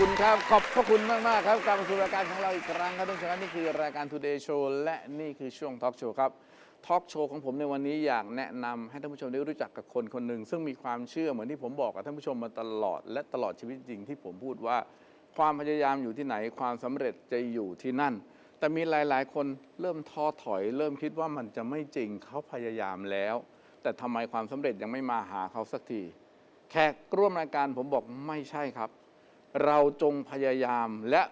คุณครับ ขอบพระคุณมากๆครับกลับมาสู่รายการของเราอีกครั้งครับทุกท่านนี่คือรายการ Today Show และนี่คือช่วง Talk Show ครับ Talk Show ของผมในวันนี้อยากแนะนำให้ท่านผู้ชมได้รู้จักกับคนคนหนึ่ง ซึ่งมีความเชื่อเหมือนที่ผมบอกกับท่านผู้ชมมาตลอด และตลอดชีวิตจริงที่ผมพูดว่า ความพยายามอยู่ที่ไหนความสำเร็จจะอยู่ที่นั่น แต่มีหลาย ๆ คนเริ่มท้อถอย เริ่มคิดว่ามันจะไม่จริงเขาพยายามแล้ว แต่ทำไมความสำเร็จยังไม่มาหาเขาสักทีแขกร่วมรายการผมบอกไม่ใช่ครับ เราจงพยายาม และ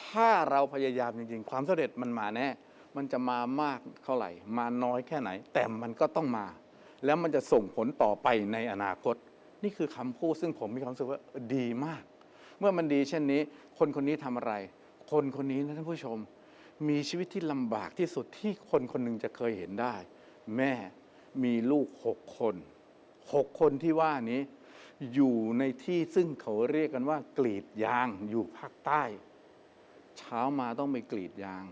ถ้าเราพยายามจริงๆ ความสำเร็จมันมาแน่ มันจะมามากเท่าไหร่ มาน้อยแค่ไหน แต่มันก็ต้องมา แล้วมันจะส่งผลต่อไปในอนาคต นี่คือคำพูดซึ่งผมมีความรู้สึกว่าดีมาก เมื่อมันดีเช่นนี้ คนคนนี้ทำอะไร คนคนนี้นะท่านผู้ชม มีชีวิตที่ลำบากที่สุดที่คนคนหนึ่งจะเคยเห็นได้ แม่มีลูกหกคนหกคนที่ว่านี้ อยู่ในที่ซึ่งเขาเรียกกันว่า กรีดยางอยู่ภาคใต้ เช้ามาต้องไปกรีดยาง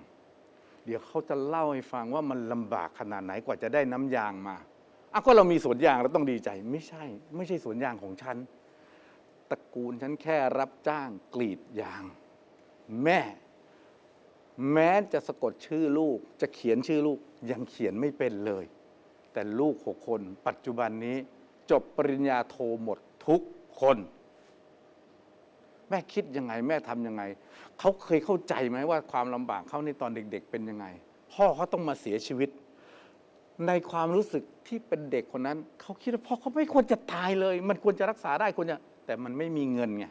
เดี๋ยวเขาจะเล่าให้ฟังว่ามันลำบากขนาดไหนกว่าจะได้น้ำยางมาอะก็เรามีสวนยางเราต้องดีใจ ไม่ใช่ ไม่ใช่สวนยางของฉันตระกูลฉันแค่รับจ้างกรีดยาง แม่ แม้จะสะกดชื่อลูก จะเขียนชื่อลูกยังเขียนไม่เป็นเลย แต่ลูกหกคน ปัจจุบันนี้จบปริญญาโทหมด ทุกคน แม่คิดยังไง แม่ทำยังไง เขาเคยเข้าใจไหมว่าความลำบากเขาในตอนเด็ก ๆ เป็นยังไง พ่อเขาต้องมาเสียชีวิต ในความรู้สึกที่เป็นเด็กคนนั้น เขาคิดว่าพ่อเขาไม่ควรจะตายเลย มันควรจะรักษาได้ควรจะแต่มันไม่มีเงินไง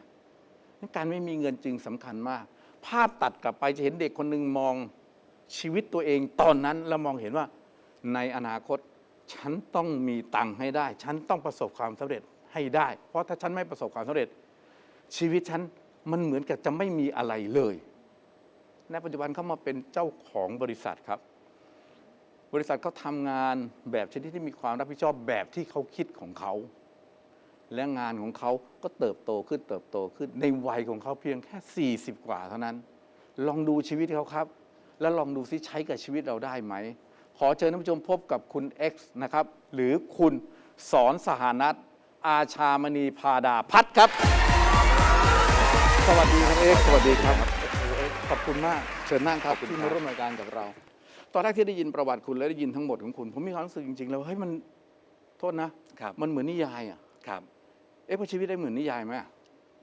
การไม่มีเงินจึงสำคัญมาก ภาพตัดกลับไปจะเห็นเด็กคนหนึ่งมองชีวิตตัวเองตอนนั้นแล้วมองเห็นว่าในอนาคต ฉันต้องมีตังค์ให้ได้ ฉันต้องประสบความสำเร็จ ให้ได้ เพราะถ้าฉันไม่ประสบความสำเร็จ ชีวิตฉันมันเหมือนกับจะไม่มีอะไรเลยในปัจจุบันเขามาเป็นเจ้าของบริษัทครับ บริษัทเขาทำงานแบบชนิดที่มีความรับผิดชอบแบบที่เขาคิดของเขา และงานของเขาก็เติบโตขึ้นเติบโตขึ้น ในวัยของเขาเพียงแค่ 40 กว่าเท่านั้น ลองดูชีวิตเขาครับ แล้วลองดูซิใช้กับชีวิตเราได้ไหม ขอเชิญท่านผู้ชมพบกับคุณ X นะครับ หรือคุณสอนสหนัท อาชามณีพาดาพัฒน์ครับ สวัสดีครับเอ็กซ์สวัสดีครับโอ้โหเอ็กซ์ขอบคุณมาก เชิญนั่งครับที่มาร่วมรายการกับเรา ตอนแรกที่ได้ยินประวัติคุณและได้ยินทั้งหมดของคุณ ผมมีความรู้สึกจริงๆแล้วเฮ้ยมันโทษนะครับ มันเหมือนนิยายอะครับ เอ๊ะพอชีวิตได้เหมือนนิยายไหมอะ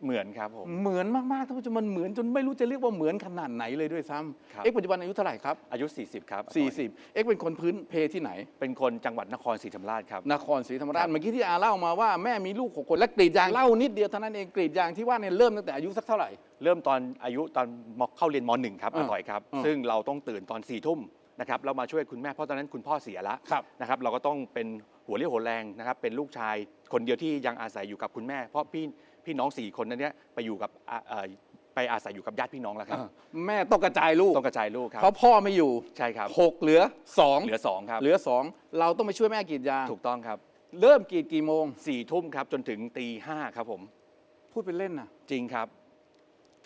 เหมือนครับผม เหมือนมากๆท่านผู้ชมมันเหมือนจนไม่รู้จะเรียกว่าเหมือนขนาดไหนเลยด้วยซ้ครับำเอ๊ะปัจจุบันอายุเท่าไหร่ครับ อายุ 40 ครับ40 เอ๊ะเป็นคนพื้นเพที่ไหน เป็นคนจังหวัดนครศรีธรรมราชครับ นครศรีธรรมราชครับเมื่อกี้ที่อาเล่ามาว่าแม่มีลูกหกคนและกรีดยางเล่านิดเดียวเท่านั้นเองกรีดยางที่ว่าเนี่ยเริ่มตั้งแต่อายุสักเท่าไหร่ เริ่มตอนอายุตอนมเข้าเรียนมหนึ่งครับอ่าอาต่อยครับ อ่าซึ่งเราต้องตื่นตอน4ี่ทุ่มนะครับเรามาช่วยคุณแม่เพราะตอนนั้นคุณพ่อเสียแล้วครับนะครับ เราก็ต้องเป็น หัวเรี่ยวหัวแรงนะครับเป็นลูกชายคนเดียวที่ยังอาศัยอยู่กับคุณแม่ เพราะพี่พี่น้องสี่คนนั้นเนี้ยไปอยู่กับอ่าเอ่อไปอาศัยอยู่กับญาติพี่น้องแล้วครับอ่าแม่ต้องกระจายลูกต้องกระจายลูกครับ เพราะพ่อไม่อยู่ใช่ครับ หกเหลือสองเหลือสองครับเหลือสองเราต้องไปช่วยแม่กรีดยางถูกต้องครับเริ่มกรีดกี่โมง สี่ทุ่มครับจนถึงตีห้าครับผม พูดเป็นเล่นนะจริงครับ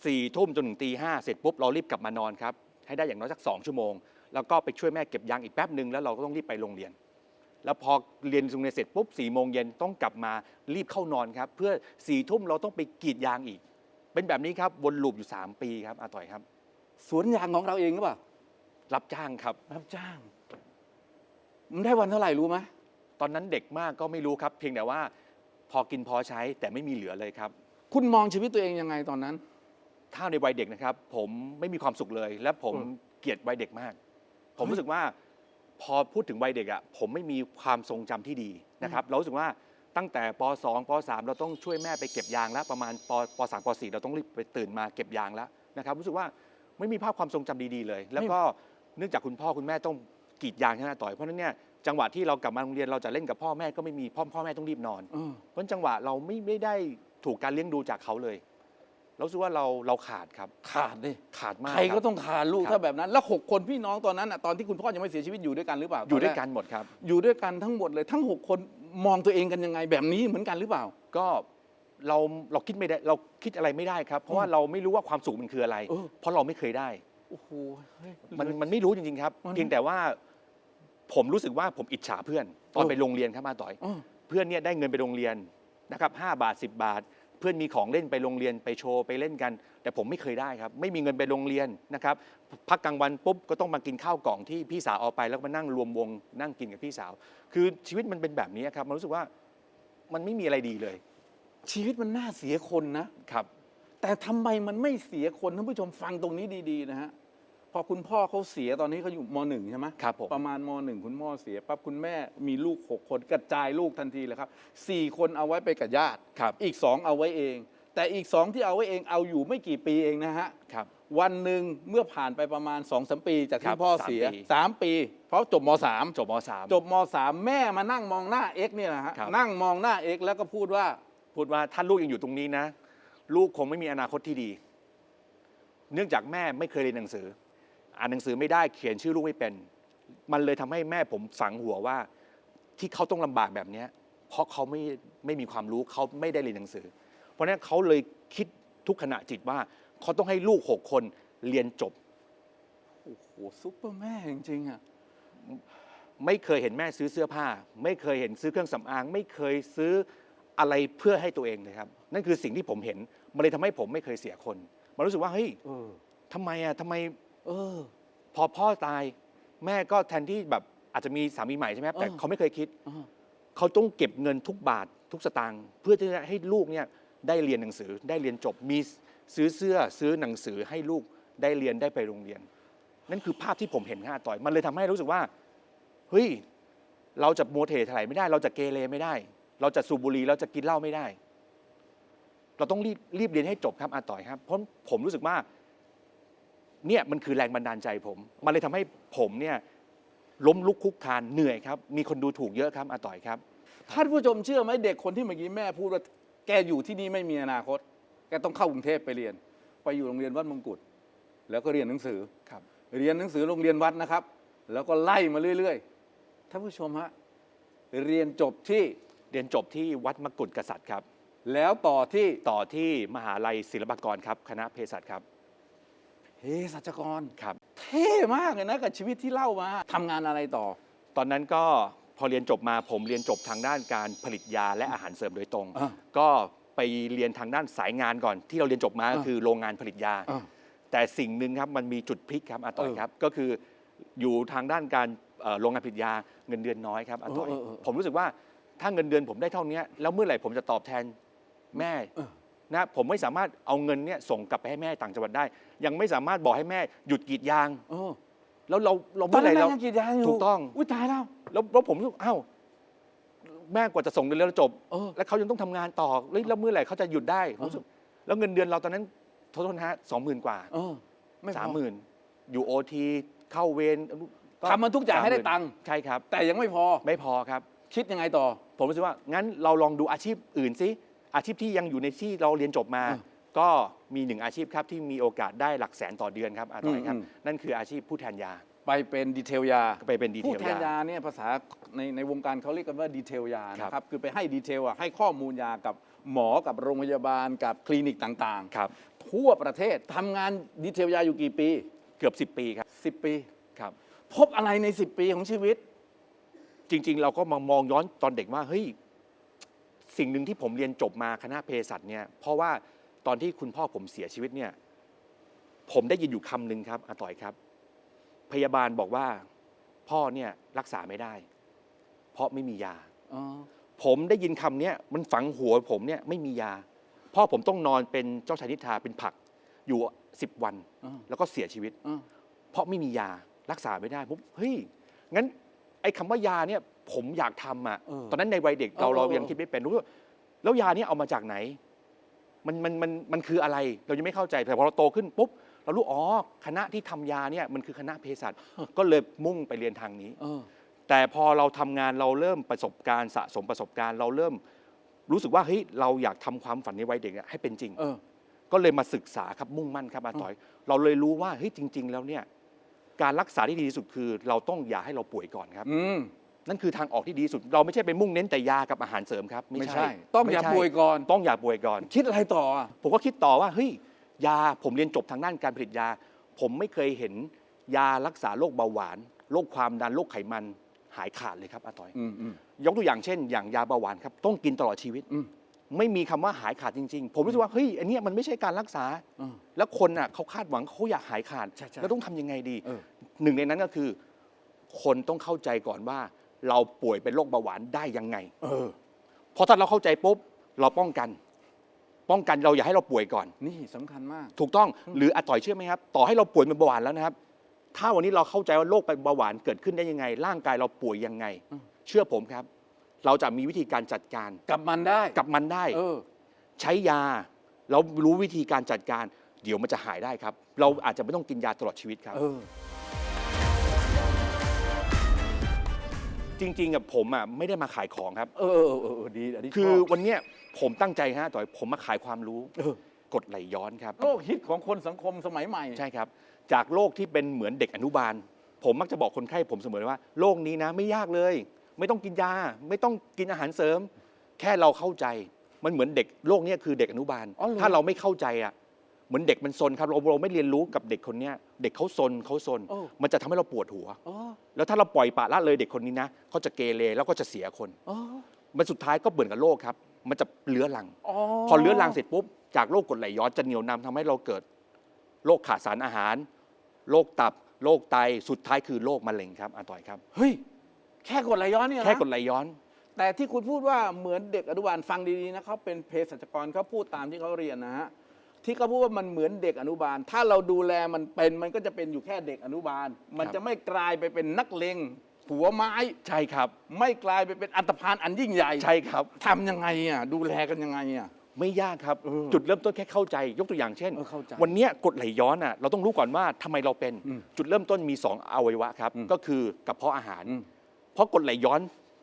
สี่ทุ่มจนถึงตีห้าเสร็จปุ๊บเรารีบกลับมานอนครับ ให้ได้อย่างน้อยสักสองชั่วโมง แล้วก็ไปช่วยแม่เก็บยางอีกแป๊บหนึ่งแล้วเราก็ต้องรีบไปโรงเรียน แล้วพอเรียนโรงเรียนเสร็จปุ๊บสี่โมงเย็นต้องกลับมารีบเข้านอนครับ เพื่อสี่ทุ่มเราต้องไปกรีดยางอีก เป็นแบบนี้ครับวนลูปอยู่ 3 ปีครับอาต่อยครับ สวนยางของเราเองหรือเปล่ารับจ้างครับ รับจ้างมันได้วันเท่าไหร่รู้ไหมตอนนั้นเด็กมากก็ไม่รู้ครับ เพียงแต่ว่าพอกินพอใช้แต่ไม่มีเหลือเลยครับ คุณมองชีวิตตัวเองยังไงตอนนั้น ถ้าในวัยเด็กนะครับ ผมไม่มีความสุขเลย และผมอืมเกลียดวัยเด็กมาก ผมรู้สึกว่า พอพูดถึงวัยเด็กอะผมไม่มีความทรงจำที่ดีนะครับเรารู้สึกว่าตั้งแต่ป .2 ป .3 เราต้องช่วยแม่ไปเก็บยางแล้วประมาณปป .3 ป .4 เราต้องรีบไปตื่นมาเก็บยางแล้วนะครับ รู้สึกว่าไม่มีภาพความทรงจำดีๆเลย แล้วก็เนื่องจากคุณพ่อคุณแม่ต้องกรีดยางใช่ไหมต่อยเพราะฉะนั้นเนี่ยจังหวะที่เรากลับมาโรงเรียนเราจะเล่นกับพ่อแม่ก็ไม่มีพ่อพ่อแม่ต้องรีบนอน เออ เพราะจังหวะเราไม่ไม่ได้ถูกการเลี้ยงดูจากเขาเลย เรารู้สึกว่าเราเราขาดครับขาดดิขาดมากใครคก็บ ต้องขาดลูกครับ ถ้าแบบนั้น แล้วหกคนพี่น้องตอนนั้นอะตอนที่คุณพ่อยังไม่เสียชีวิตอยู่ด้วยกันหรือเปล่าอยู่ด้วยตแรกันหมดครับ อยู่ด้วยกันทั้งหมดเลยทั้งหกคนมองตัวเองกันยังไงแบบนี้เหมือนกันหรือเปล่า ก็เราเราคิดไม่ได้เราคิดอะไรไม่ได้ครับ เพราะว่าเราไม่รู้ว่าความสุขมันคืออะไร เออ เพราะเราไม่เคยได้ โอ้โหเฮ้ย มันมันไม่รู้จริงๆครับมัน เพียงแต่ว่าผมรู้สึกว่าผมอิจฉาเพื่อน ตอนเออไปโรงเรียนครับอาต่อยเออเพื่อนเนี่ยได้เงินไปโรงเรียนนะครับ5บาท 10 บาท เพื่อนมีของเล่นไปโรงเรียนไปโชว์ไปเล่นกัน แต่ผมไม่เคยได้ครับ ไม่มีเงินไปโรงเรียนนะครับ พักกลางวันปุ๊บก็ต้องมากินข้าวกล่องที่พี่สาวเอาไปแล้วก็มานั่งรวมวงนั่งกินกับพี่สาว คือชีวิตมันเป็นแบบนี้ครับ มันรู้สึกว่ามันไม่มีอะไรดีเลย ชีวิตมันน่าเสียคนนะครับ แต่ทำไมมันไม่เสียคนท่านผู้ชมฟังตรงนี้ดี ๆ นะฮะพ อคุณพ่อเขาเสียตอนนี้เขาอยู่มหนึ่งใช่ไหมครับผมประมาณมหนึ่งคุณพ่อเสียปั๊บคุณแม่มีลูกหกคนกระจายลูกทันทีเลยครับสี่คนเอาไว้ไปกับญาติครับอีกสองเอาไว้เอง แต่อีกสองที่เอาไว้เองเอาอยู่ไม่กี่ปีเองนะฮะครับวันหนึ่งเมื่อผ่านไปประมาณสองสมปี จากครัที่บพ่อสามเสียปีสามปี เพราะจบมสามจบมสาม จบมสามแม่มานั่งมองหน้าเอ็กซ์เนี่ยนะฮะครับ นั่งมองหน้าเอ็กซ์แล้วก็พูดว่า พูดว่าถ้าลูกยังอยู่ตรงนี้นะ ลูกคงไม่มีอนาคตที่ดี เนื่องจากแม่ไม่เคยเรียนหนังสือ อ่านหนังสือไม่ได้เขียนชื่อลูกไม่เป็น มันเลยทำให้แม่ผมฝังหัวว่า ที่เขาต้องลำบากแบบเนี้ยเพราะเขาไม่ไม่มีความรู้เขาไม่ได้เรียนหนังสือ เพราะฉะนั้นเขาเลยคิดทุกขณะจิตว่าเขาต้องให้ลูกหกคนเรียนจบโอ้โหซุปเปอร์แม่จริงๆอะไม่เคยเห็นแม่ซื้อเสื้อผ้า ไม่เคยเห็นซื้อเครื่องสำอาง ไม่เคยซื้ออะไรเพื่อให้ตัวเองเลยครับ นั่นคือสิ่งที่ผมเห็น มันเลยทำให้ผมไม่เคยเสียคน มันรู้สึกว่าเฮ้ยเออทำไมอะทำไม เออ พอพ่อตาย แม่ก็แทนที่แบบอาจจะมีสามีใหม่ใช่ไหมครับแต่เออเขาไม่เคยคิด เออ เขาต้องเก็บเงินทุกบาททุกสตางค์เพื่อที่จะให้ลูกเนี่ยได้เรียนหนังสือได้เรียนจบมีซื้อเสื้อซื้อหนังสือให้ลูกได้เรียนได้ไปโรงเรียน นั่นคือภาพที่ผมเห็นฮะอาต่อย มันเลยทำให้รู้สึกว่าเฮ้ยเราจะโมเทถลายไม่ได้ เราจะเกเรไม่ได้ เราจะสูบบุหรี่เราจะกินเหล้าไม่ได้ เราต้องรีบรีบเรียนให้จบครับอาต่อยครับเพราะผมรู้สึกว่า เนี่ยมันคือแรงบันดาลใจผม มันเลยทำให้ผมเนี่ยล้มลุกคลุกคลานเหนื่อยครับ มีคนดูถูกเยอะครับอาต่อยครับท่านผู้ชมเชื่อไหมเด็กคนที่เมื่อกี้แม่พูดว่าแกอยู่ที่นี่ไม่มีอนาคต แกต้องเข้ากรุงเทพไปเรียน ไปอยู่โรงเรียนวัดมงกุฎแล้วก็เรียนหนังสือครับ เรียนหนังสือโรงเรียนวัดนะครับ แล้วก็ไล่มาเรื่อยๆท่านผู้ชมฮะเรียนจบที่เรียนจบที่วัดมกุฎกษัตริย์ครับ แล้วต่อที่ต่อที่มหาลัยศิลปากรครับ คณะเภสัชครับ เฮสัชกรครับ เท่มากเลยนะกับชีวิตที่เล่ามาทำงานอะไรต่อ ตอนนั้นก็พอเรียนจบมาผมเรียนจบทางด้านการผลิตยาและอาหารเสริมโดยตรง อ่าก็ไปเรียนทางด้านสายงานก่อน ที่เราเรียนจบมาก็อ่าคือโรงงานผลิตยา อะแต่สิ่งหนึ่งครับมันมีจุดพลิกครับอาต่อยเออครับ ก็คืออยู่ทางด้านการเอ่อโรงงานผลิตยาเงินเดือนน้อยครับอาต่อยเออเออเออผมรู้สึกว่าถ้าเงินเดือนผมได้เท่านี้แล้วเมื่อไหร่ผมจะตอบแทนแม่เออ นะผมไม่สามารถเอาเงินเนี่ยส่งกลับไปให้แม่ต่างจังหวัดได้ ยังไม่สามารถบอกให้แม่หยุดกรีดยาง เออแล้วเราเราตอนเมื่อไหนั้ร่นเรา แม่ยังกรีดยางอยู่ถูกต้อง อุ้ยตายแล้ว แล้วแล้วผมรู้สึกอ้าวแม่กว่าจะส่งเงินเดือนเราจบ เออ แล้วเขายังต้องทำงานต่อแล้วแล้วเมื่อไหร่เขาจะหยุดได้ผมรู้สึกแล้วเงินเดือนเราตอนนั้นโทษนะฮะสองหมื่นกว่าเออไม่พอ สามหมื่นอยู่โอทีเข้าเวรทำมันทุกอย่างให้ได้ตังค์ ใช่ครับ แต่ยังไม่พอ ไม่พอครับ คิดยังไงต่อ ผมรู้สึกว่างั้นเราลองดูอาชีพอื่นสิ อาชีพที่ยังอยู่ในที่เราเรียนจบมาอ่าก็มีหนึ่งอาชีพครับที่มีโอกาสได้หลักแสนต่อเดือนครับอาต่อยครับอืมนั่นคืออาชีพผู้แทนยา ไปเป็นดีเทลยาไปเป็นดีเทผู้ลแทนยายาเนี่ยภาษาในในวงการเขาเรียกกันว่าดีเทลยาครับนะครับคือไปให้ดีเทลอะให้ข้อมูลยากับหมอกับโรงพยาบาลกับคลินิกต่างครับๆทั่วประเทศทำงานดีเทลยาอยู่กี่ปี เกือบ 10 ปีครับ10 ปี ครับ พบอะไรใน 10 ปีของชีวิต จริง ๆ เราก็มามองย้อนตอนเด็กว่าเฮ้ย สิ่งหนึ่งที่ผมเรียนจบมาคณะเภสัชเนี่ยเพราะว่าตอนที่คุณพ่อผมเสียชีวิตเนี่ย ผมได้ยินอยู่คำหนึ่งครับอาต่อยครับ พยาบาลบอกว่าพ่อเนี่ยรักษาไม่ได้ เพราะไม่มียาอ๋อผมได้ยินคำเนี้ยมันฝังหัวผมเนี่ยไม่มียา พ่อผมต้องนอนเป็นเจ้าชายนิทราเป็นผักอยู่สิบวันอ๋อแล้วก็เสียชีวิตอ๋อเพราะไม่มียารักษาไม่ได้ปุ๊บเฮ้ยงั้นไอ้คำว่ายาเนี่ย ผมอยากทำอะ เออตอนนั้นในวัยเด็กเราเออเราเออ ยังคิดไม่เป็นรู้ว่าแล้วยาเนี่ยเอามาจากไหน มันมันมันมันคืออะไรเรายังไม่เข้าใจแต่พอเราโตขึ้นปุ๊บเรารู้อ๋อคณะที่ทำยาเนี่ยมันคือคณะเภสัช ก็เลยมุ่งไปเรียนทางนี้ เออ แต่พอเราทำงานเราเริ่มประสบการณ์สะสมประสบการณ์ เราเริ่มรู้สึกว่าเฮ้ยเราอยากทำความฝันในวัยเด็กอะให้เป็นจริง เออ ก็เลยมาศึกษาครับมุ่งมั่นครับอาต่อย เราเลยรู้ว่าเฮ้ยจริง ๆ แล้วเนี่ยการรักษาที่ดีที่สุดคือ เราต้องอย่าให้เราป่วยก่อนครับ อืม นั่นคือทางออกที่ดีที่สุด เราไม่ใช่ไปมุ่งเน้นแต่ยากับอาหารเสริมครับไม่ใช่ ต้องอย่าไม่ใช่ป่วยก่อน ต้องอย่าป่วยก่อน คิดอะไรต่ออะผมก็คิดต่อว่าเฮ้ยยาผมเรียนจบทางด้านการผลิตยา ผมไม่เคยเห็นยารักษาโรคเบาหวานโรคความดันโรคไขมันหายขาดเลยครับอาต่อย อืมอืม ยกตัวอย่างเช่น อย่างยาเบาหวานครับ ต้องกินตลอดชีวิต อืมไม่มีคำว่าหายขาดจริง ๆ ผมรู้สึกว่าเฮ้ยอันเนี้ยมันไม่ใช่การรักษาเออแล้วคนอะเขาคาดหวังเขาอยากหายขาด ใช่ๆแล้วต้องทำยังไงดีเออ หนึ่งในนั้นก็คือ คนต้องเข้าใจก่อนว่า เราป่วยเป็นโรคเบาหวานได้ยังไง เออ เพราะถ้าเราเข้าใจปุ๊บเราป้องกัน ป้องกันเราอย่าให้เราป่วยก่อน นี่สำคัญมาก ถูกต้องหรืออาต่อยเชื่อไหมครับ ต่อให้เราป่วยเป็นเบาหวานแล้วนะครับ ถ้าวันนี้เราเข้าใจว่าโรคเป็นเบาหวานเกิดขึ้นได้ยังไง ร่างกายเราป่วยยังไง อืม เชื่อผมครับ เราจะมีวิธีการจัดการกับมันได้กับมันได้ เออ ใช้ยา เรารู้วิธีการจัดการ เดี๋ยวมันจะหายได้ครับ เราอาจจะไม่ต้องกินยาตลอดชีวิตครับ เออ จริงๆกับผมอะไม่ได้มาขายของครับ เออเออเออเออดีอันนี้คือชบวันเนี้ยผมตั้งใจฮะต่อยผมมาขายความรู้เออกดไหลย้อนครับโรคฮิตของคนสังคมสมัยใหม่ ใช่ครับ จากโรคที่เป็นเหมือนเด็กอนุบาล ผมมักจะบอกคนไข้ผมเสมอว่าโรคนี้นะไม่ยากเลย ไม่ต้องกินยา ไม่ต้องกินอาหารเสริม แค่เราเข้าใจ มันเหมือนเด็กโรคเนี้ยคือเด็กอนุบาล อ๋อเหรอ ถ้าเราไม่เข้าใจอะ เหมือนเด็กมันซนครับเราเราไม่เรียนรู้กับเด็กคนเนี้ยเด็กเขาซนเขาซน โอ้ มันจะทำให้เราปวดหัว อ๋อแล้วถ้าเราปล่อยปละละเลยเด็กคนนี้นะเขาจะเกเรแล้วก็จะเสียคน อ๋อมันสุดท้ายก็เบื่อกับโรคครับ มันจะเลื้อรัง อ๋อพอเลื้อรังเสร็จปุ๊บ จากโรคกรดไหลย้อนจะเหนียวนำทำให้เราเกิดโรคขาดสารอาหารโรคตับโรคไตสุดท้ายคือโรคมะเร็งครับอาต่อยครับ เฮ้ย แค่กดไหลย้อนเนี่ยนะแค่กรดไหลย้อน แต่ที่คุณพูดว่าเหมือนเด็กอนุบาลฟังดีๆนะเขาเป็นเภสัชกรเขาพูดตามที่เขาเรียนนะฮะ ที่เขาพูดว่ามันเหมือนเด็กอนุบาล ถ้าเราดูแลมันเป็นมันก็จะเป็นอยู่แค่เด็กอนุบาล มันครับจะไม่กลายไปเป็นนักเลงหัวไม้ใช่ครับ ไม่กลายไปเป็นอันตพานอันยิ่งใหญ่ใช่ครับทำยังไงอะดูแลกันยังไงอะ ไม่ยากครับ เออจุดเริ่มต้นแค่เข้าใจ ยกตัวอย่างเช่น เออเข้าใจวันเนี้ยกรดไหลย้อนอะเราต้องรู้ก่อนว่าทำไมเราเป็น อืมจุดเริ่มต้นมีสองอวัยวะครับ อืมก็คือกระเพาะอาหาร อืม เพราะกรดไหลย้อน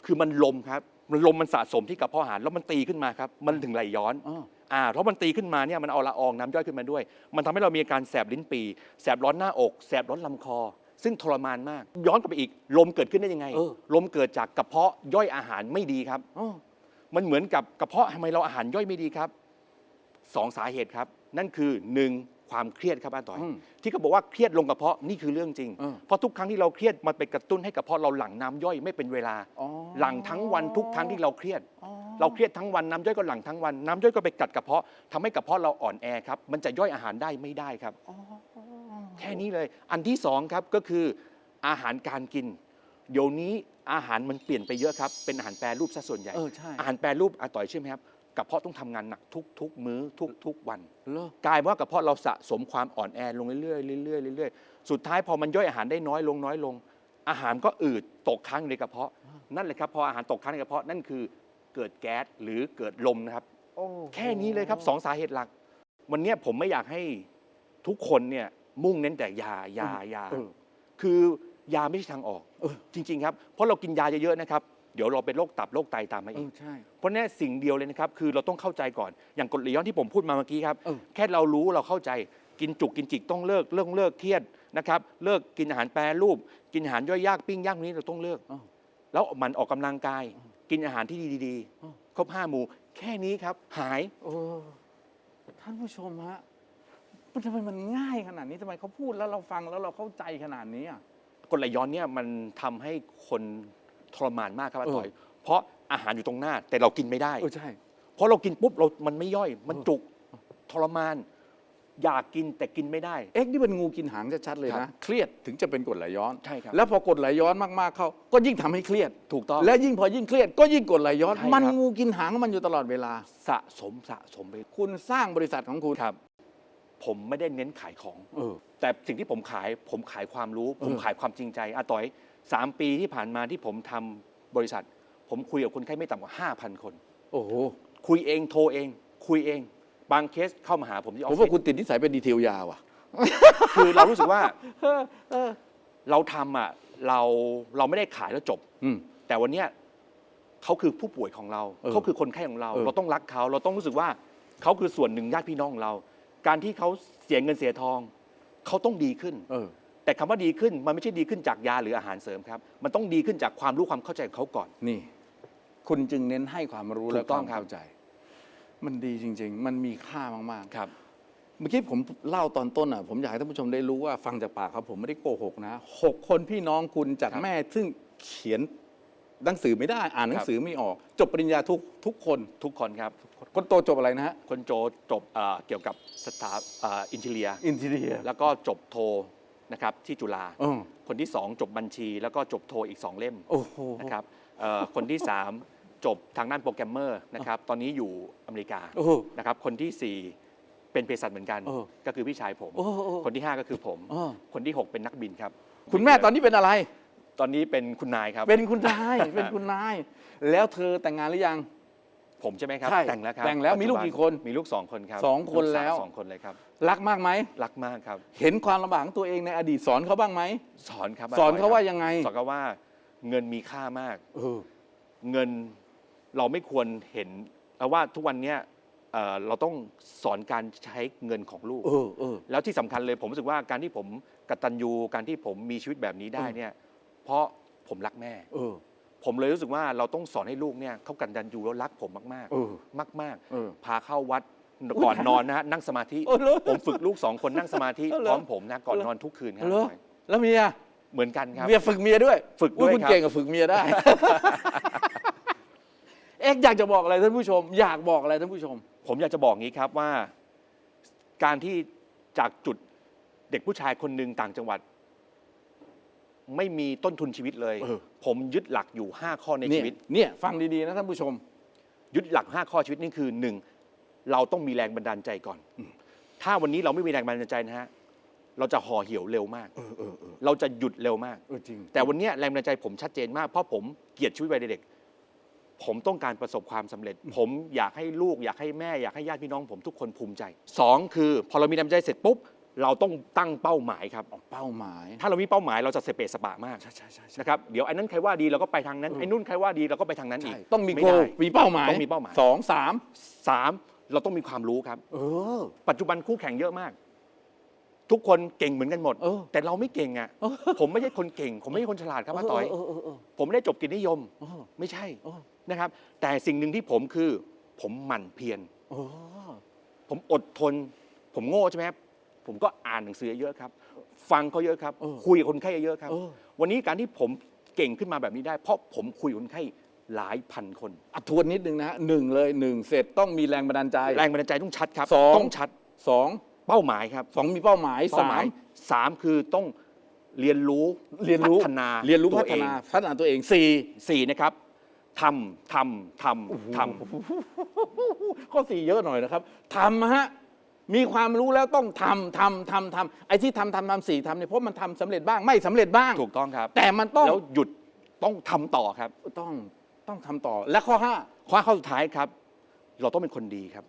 คือมันลมครับมันลมมันสะสมที่กระเพาะอาหารแล้วมันตีขึ้นมาครับ มันถึงไหลย้อนอ๋อ อ่าเพราะมันตีขึ้นมาเนี่ยมันเอาละอองน้ำย่อยขึ้นมาด้วย มันทำให้เรามีอาการแสบลิ้นปี แสบร้อนหน้าอก แสบร้อนลำคอ ซึ่งทรมานมาก ย้อนกลับไปอีก ลมเกิดขึ้นได้ยังไง เออ ลมเกิดจากกระเพาะย่อยอาหารไม่ดีครับอ๋อมันเหมือนกับกระเพาะทำไมเราอาหารย่อยไม่ดีครับสองสาเหตุครับ นั่นคือหนึ่ง ความเครียดครับอาต่อยอืมที่เขาบอกว่าเครียดลงกระเพาะนี่คือเรื่องจริงเออเพราะทุกครั้งที่เราเครียดมันไปกระตุ้นให้กระเพาะเราหลั่งน้ำย่อยไม่เป็นเวลาอ๋อหลั่งทั้งวันทุกครั้งที่เราเครียดอ๋อเราเครียดทั้งวันน้ำย่อยก็หลั่งทั้งวันน้ำย่อยก็ไปกัดกระเพาะทำให้กระเพาะเราอ่อนแอครับมันจะย่อยอาหารได้ไม่ได้ครับอ๋อแค่นี้เลยอันที่สองครับก็คืออาหารการกินเดี๋ยวนี้อาหารมันเปลี่ยนไปเยอะครับเป็นอาหารแปรรูปซะส่วนใหญ่เออใช่อาหารแปรรูปอาต่อยใช่ไหมครับ กระเพาะต้องทำงานหนักทุกๆมื้อทุกๆวันเหรอกลายเป็นว่ากระเพาะเราสะสมความอ่อนแอลงเรื่อยๆเรื่อยๆเรื่อยๆสุดท้ายพอมันย่อยอาหารได้น้อยลงน้อยลง อาหารก็อืดตกค้างอยู่ในกระเพาะนั่นแหละครับพออาหารตกค้างในกระเพาะนั่นคือเกิดแก๊สหรือเกิดลมนะครับโอ้แค่นี้เลยครับสองสาเหตุหลัก วันเนี้ยผมไม่อยากให้ทุกคนเนี่ยมุ่งเน้นแต่ยายายาเออคือยาไม่ใช่ทางออกเออจริง ๆ ครับ เพราะเรากินยาเยอะๆนะครับ เดี๋ยวเราเป็นโรคตับโรคไตตามมาเออีอกใช่ เพราะเนี่ยสิ่งเดียวเลยนะครับ คือเราต้องเข้าใจก่อนอย่างกรดไหลย้อนที่ผมพูดมาเมื่อกี้ครับ เออ แค่เรารู้เราเข้าใจกินจุกกินจิกต้องเลิกเรื่องเลิกเครียดนะครับ เลิกกินอาหารแปรรูป กินอาหารย่อยยากปิ้งย่างพวกนี้เราต้องเลิก อ้าว แล้วหมันออกกำลังกาย กินอาหารที่ดีอ้าวๆครบห้าหมู่ แค่นี้ครับหาย เออท่านผู้ชมฮะมันทำไมมันง่ายขนาดนี้ทำไมเขาพูดแล้วเราฟังแล้วเราเข้าใจขนาดนี้อะกรดไหลย้อนเนี่ยมันทำให้คน ทรมานมากครับอาเออต่อย เพราะอาหารอยู่ตรงหน้าแต่เรากินไม่ได้ เออใช่ เพราะเรากินปุ๊บเรา มันไม่ย่อย มันเออจุกทรมาน อยากกินแต่กินไม่ได้ เอ็กนี่เป็นงูกินหางชัดๆเลยครันะ บเครียดถึงจะเป็นกรดไหลย้อน ใช่ครับแล้วพอกรดไหลย้อนมากๆเข้า ก็ยิ่งทำให้เครียดถูกต้องและยิ่งพอยิ่งเครียดก็ยิ่งกรดไหลย้อน ใช่ครับ มันงูกินหางมันอยู่ตลอดเวลา สะสมสะสมไปคุณสร้างบริษัทของคุณครับ ผมไม่ได้เน้นขายของ เออ แต่สิ่งที่ผมขายผมขายความรู้ ผมเออขายความจริงใจอาต่อย สามปีที่ผ่านมาที่ผมทำบริษัท ผมคุยกับคนไข้ไม่ต่ำกว่า 5,000 คน โอ้โห คุยเองโทรเอง คุยเอง บางเคสเข้ามาหาผมที่ออผมฟฟิว่าศคุณติดนิสัยเป็นดีเทลยาวอะ คือเรารู้สึกว่าเราทำอะเราเราไม่ได้ขายแล้วจบ อืม แต่วันเนี้ยเขาคือผู้ป่วยของเรา เออเขาคือคนไข้ของเรา เออ เราต้องรักเขา เราต้องรู้สึกว่าเขาคือส่วนหนึ่งญาติพี่น้องของเรา การที่เขาเสียเงินเสียทอง เขาต้องดีขึ้น เออ แต่คำว่าดีขึ้นมันไม่ใช่ดีขึ้นจากยาหรืออาหารเสริมครับ มันต้องดีขึ้นจากความรู้ความเข้าใจของเขาก่อนนี่ คุณจึงเน้นให้ความรู้ถูและกคต้วาองมครับเข้าใจ มันดีจริง ๆ มันมีค่ามากครับๆเมื่อกี้ผมเล่าตอนต้นอะผมอยากให้ท่านผู้ชมได้รู้ว่าฟังจากปากครับผมไม่ได้โกหกนะหกคนพี่น้องคุณจากครับแม่ซึ่งเขียนหนังสือไม่ได้อ่านหนังสือไม่ออก จบปริญญาทุกทุกคนทุกคนครับ คนโตจบอะไรนะฮะคนโจจบเอ่อเกี่ยวกับสถาอินเทเลีย อินทีเรีย แล้วก็จบโท นะครับที่จุฬาเออคนที่ 2 จบบัญชี แล้วก็จบโทอีก 2 เล่มโอ้โห นะครับเอ่อคนที่ 3 จบทางด้านโปรแกรมเมอร์นะครับตอนนี้อยู่อเมริกาโอ้โหนะครับคนทีสี่ 4 เป็นเภสัชเหมือนกัน เออก็คือพี่ชายผม โอ้โหคนที่ 5 ก็คือผม เออ คนที่ 6 เป็นนักบินครับคุณแม่ตอนนี้เป็นอะไร ตอนนี้เป็นคุณนายครับเป็นคุณนาย เป็นคุณนาย แล้วเธอแต่งงานหรือยัง ผมใช่ไหมครับ ใช่แต่งแล้วครับแต่งแล้วปัจจุมีลูกบักี่คนมีลูกสองคนครับสองคนกสาแล้ว สองคนเลยครับรักมากไหม รักมากครับ เห็นความลำบากของตัวเองในอดีตสอนเขาบ้างไหม สอนครับสอนเขาว่าครับยังไง สอนเขาว่าเงินมีค่ามาก เออ เงินเราไม่ควรเห็นเอาว่าทุกวันเนี้ยเอ่อเราต้องสอนการใช้เงินของลูก เออเออ แล้วที่สำคัญเลยผมรู้สึกว่าการที่ผมกตัญญูการที่ผมมีชีวิตแบบนี้ได้เนี่ย เพราะผมรักแม่ เออ ผมเลยรู้สึกว่าเราต้องสอนให้ลูกเนี่ยเขากตัญญูแล้วรักผมมากเออๆ มากเออๆ พาเข้าวัดก่อนนอนนะฮะนั่งสมาธิ เออเหรอผมฝึกลูกสองคนนั่งสมาธิเออเหรพอร้อมผมนะก่อนเหรอนอนทุกคืนครับเหรอปอยแล้วเมียเหมือนกันครับ เมียฝึกเมียด้วยฝึกด้วยอุ๊คุณครับ เก่งกับฝึกเมียได้ เอ็กซ์อยากจะบอกอะไรท่านผู้ชม อยากบอกอะไรท่านผู้ชม ผมอยากจะบอกงี้ครับว่า การที่จากจุดเด็กผู้ชายคนหนึ่งต่างจังหวัด ไม่มีต้นทุนชีวิตเลย เออ ผมยึดหลักอยู่ 5 ข้อในเนี่ยชีวิต เนี่ยฟังดีๆนะท่านผู้ชม ยึดหลัก 5 ข้อชีวิตนี่คือหนึ่งเราต้องมีแรงบันดาลใจก่อน ถ้าวันนี้เราไม่มีแรงบันดาลใจนะฮะเราจะห่อเหี่ยวเร็วมาก เออเออเออเราจะหยุดเร็วมาก เออจริง แต่วันเนี้ยแรงบันดาลใจผมชัดเจนมาก เพราะผมเกลียดชีวิตวัยเด็ก ผมต้องการประสบความสำเร็จ ผมอยากให้ลูก อยากให้แม่ อยากให้ญาติพี่น้องผมทุกคนภูมิใจสองคือ พอเรามีแรงบันดาลใจเสร็จปุ๊บ เราต้องตั้งเป้าหมายครับออกเป้าหมาย ถ้าเรามีเป้าหมายเราจะเสเปะสปะมากใช่ใช่ใช่ใช่นะครับเดี๋ยวไอ้นั้นใครว่าดีเราก็ไปทางนั้นเออไอ้นู่นใครว่าดีเราก็ไปทางนั้นอีกต้องมีไโกลได้มีเป้าหมายต้องมีเป้าหมายสองสามสามเราต้องมีความรู้ครับ เออ ปัจจุบันคู่แข่งเยอะมาก ทุกคนเก่งเหมือนกันหมด เออแต่เราไม่เก่งอะเออผมไม่ใช่คนเก่ง ผมไม่ใช่คนฉลาดครับอาต่อย เออเออเออผมไม่ได้จบกิจนิยม เออ ไม่ใช่เออ นะครับ แต่สิ่งหนึ่งที่ผมคือ ผมหมั่นเพียร เออ ผมอดทน ผมโง่ใช่ไหมครับ ผมก็อ่านหนังสือเยอะครับ ฟังเขาเยอะครับเออคุยกับคนไข้เยอะครับเออวันนี้การที่ผมเก่งขึ้นมาแบบนี้ได้ เพราะผมคุยกับคนไข้หลายพันคนอะทวนนิดนึงนะฮะหนึ่งเลยหนึ่งเสร็จต้องมีแรงบันดาลใจแรงบันดาลใจต้องชัดครับสองต้องชัดสองเป้าหมายครับสองมีเป้าหมายเป้าสาหมายมสามคือต้องเรียนรู้เรียนรู้พัฒนาเรียนรู้ตัวพัฒเองนาพัฒนาตัวเองสี่สี่นะครับทำทำทำทำข้อสี่เยอะหน่อยนะครับทำฮะ มีความรู้แล้วต้องทำทำทำทำไอ้ที่ทำทำทำสี่ทำเนี่ยเพราะมันทำสำเร็จบ้างไม่สำเร็จบ้าง ถูกต้องครับ แต่มันต้องแล้วหยุดต้องทำต่อครับ ต้องต้องทำต่อ และข้อห้าข้อข้อสุดท้ายครับ เราต้องเป็นคนดีครับ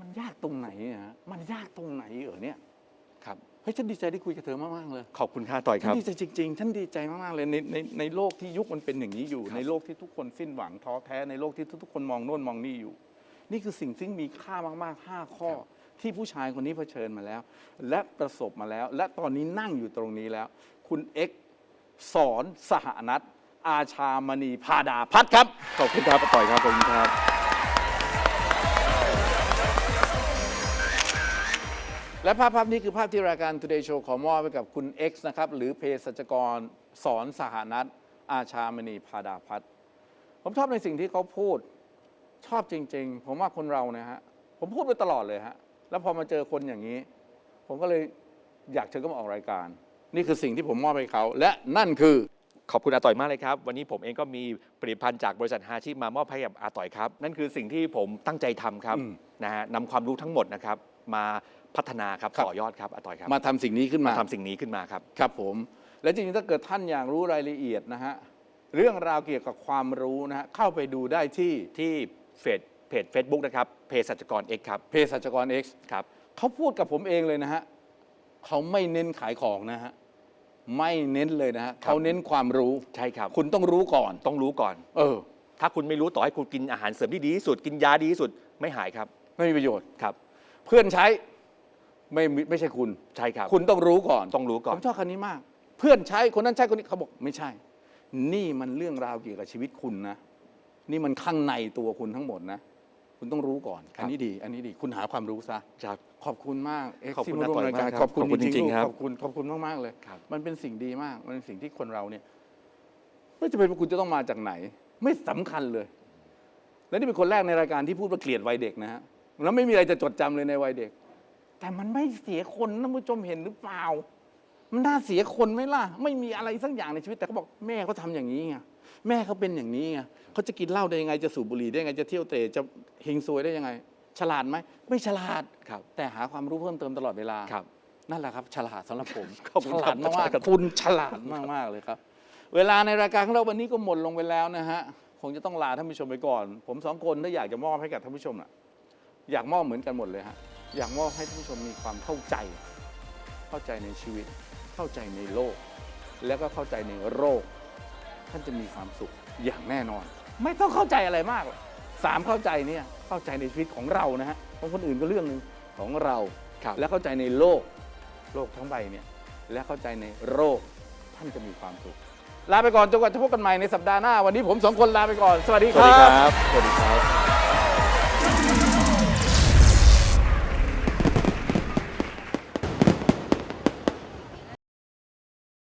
มันยากตรงไหนอะฮะมันยากตรงไหนเหรอเนี่ยครับ เฮ้ยฉันดีใจที่คุยกับเธอมากๆเลย ขอบคุณค่าต่อยคฉันรับดีใจจริงๆ ฉันดีใจมาก ๆ เลยในในในโลกที่ยุคมันเป็นอย่างนี้อยู่ ครับ ในโลกที่ทุกคนสิ้นหวังท้อแท้ในโลกที่ทุกๆคนมองโน่นมองนี่อยู่ นี่คือสิ่งที่มีค่ามากๆ 5 ข้อ ที่ผู้ชายคนนี้เผชิญมาแล้ว และประสบมาแล้ว และตอนนี้นั่งอยู่ตรงนี้แล้ว คุณเอ็กซ์สอนสหนัทอาชามณีพาดาพัฒน์ครับ ขอบคุณครับต่อยครับขอบคุณครับ และภาพภาพนี้คือภาพที่รายการ Today Show ขอมอบไปกับคุณ X นะครับ หรือเภสัชกรสอนสหนัทอาชามณีพาดาพัฒน์ผมชอบในสิ่งที่เขาพูด ชอบจริง ๆ ผมว่าคนเรานะฮะผมพูดไปตลอดเลยฮะแล้วพอมาเจอคนอย่างนี้ ผมก็เลยอยากเชิญเขามาออกรายการ นี่คือสิ่งที่ผมมอบให้เขา และนั่นคือ ขอบคุณอาต่อยมากเลยครับ วันนี้ผมเองก็มีผลิตภัณฑ์จากบริษัทฮาชิมามอบให้กับอาต่อยครับ นั่นคือสิ่งที่ผมตั้งใจทำครับอืม นะฮะนำความรู้ทั้งหมดนะครับ มาพัฒนาครับครับต่อยอดครับอาต่อยครับมาทำสิ่งนี้ขึ้นมา ทำสิ่งนี้ขึ้นมาครับ ครับผม และจริงๆ ถ้าเกิดท่านอยากรู้รายละเอียดนะฮะ เรื่องราวเกี่ยวกับความรู้นะฮะ เข้าไปดูได้ที่ที่ เฟซเพจ Facebook นะครับเพจสัจกร X ครับเภสัชกร X ครับ เขาพูดกับผมเองเลยนะฮะเขาไม่เน้นขายของนะฮะไม่เน้นเลยนะฮะครับเขาเน้นความรู้ ใช่ครับคุณต้องรู้ก่อน ต้องรู้ก่อน เออ ถ้าคุณไม่รู้ต่อให้คุณกินอาหารเสริมที่ดีที่สุดกินยาดีที่สุดไม่หายครับไม่มีประโยชน์ ครับ เพื่อนใช้ไม่มีไม่ใช่คุณ ใช่ครับคุณต้องรู้ก่อนต้องรู้ก่ผอน มชอบคันนี้มาก เพื่อนใช้คนนั้นใช้คนนี้เขาบอกไม่ใช่ นี่มันเรื่องราวเกี่ยวกับชีวิตคุณนะ นี่มันข้างในตัวคุณทั้งหมดนะ คุณต้องรู้ก่อนครับอันนี้ดี อันนี้ดี คุณหาความรู้ซะครับ ขอบคุณมากเอ็กซ์ขอบคุณที่มาร่วมนะรายการต่อยมากครับขอบคุณขอบคุณจริงจริงๆๆครับขอบคุณขอบคุณมากๆเลย ครับ มันเป็นสิ่งดีมาก มันเป็นสิ่งที่คนเราเนี่ย ไม่จำเป็นว่าคุณจะต้องมาจากไหน ไม่สำคัญเลย และนี่เป็นคนแรกในรายการที่พูดว่าเกลียดวัยเด็กนะฮะแล้วไม่มีอะไรจะจดจำเลยในวัยเด็ก แต่มันไม่เสียคนนะผู้ชมเห็นหรือเปล่า มันน่าเสียคนไหมล่ะ ไม่มีอะไรสักอย่างในชีวิตแต่เขาบอกแม่เขาทำอย่างนี้ไง แม่เขาเป็นอย่างนี้ไงเขาจะกินเหล้าได้ยังไงจะสูบบุหรี่ได้ยังไงจะเที่ยวเตะจะเฮงซวยได้ยังไง ฉลาดไหมไม่ฉลาดครับ แต่หาความรู้เพิ่มเติมตลอดเวลาครับ นั่นแหละครับ ฉลาดสำหรับผมขอบคุฉณลาครัดบมากอาจารย์ๆคุณฉลาดมากๆเลยครับ เวลาในรายการของเราวันนี้ก็หมดลงไปแล้วนะฮะคงจะต้องลาท่านผู้ชมไปก่อน ผมสองคนถ้าอยากจะมอบให้กับท่านผู้ชมน่ะอยากมอบเหมือนกันหมดเลยฮะอยากมอบให้ท่านผู้ชมมีความเข้าใจ เข้าใจในชีวิต เข้าใจในโลก แล้วก็เข้าใจในโรค ท่านจะมีความสุขอย่างแน่นอน ไม่ต้องเข้าใจอะไรมากหรอกสามเข้าใจเนี่ยเข้าใจในชีวิตของเรานะฮะของคนอื่นก็เรื่องหนึ่งของเรา ครับ และเข้าใจในโลกโลกทั้งใบเนี่ยและเข้าใจในโรคท่านจะมีความสุข ลาไปก่อนจนกว่าจะพบกันใหม่ในสัปดาห์หน้า วันนี้ผมสองคนลาไปก่อน สวัสดีสควัสดีรัครับ บสวัสดีครับ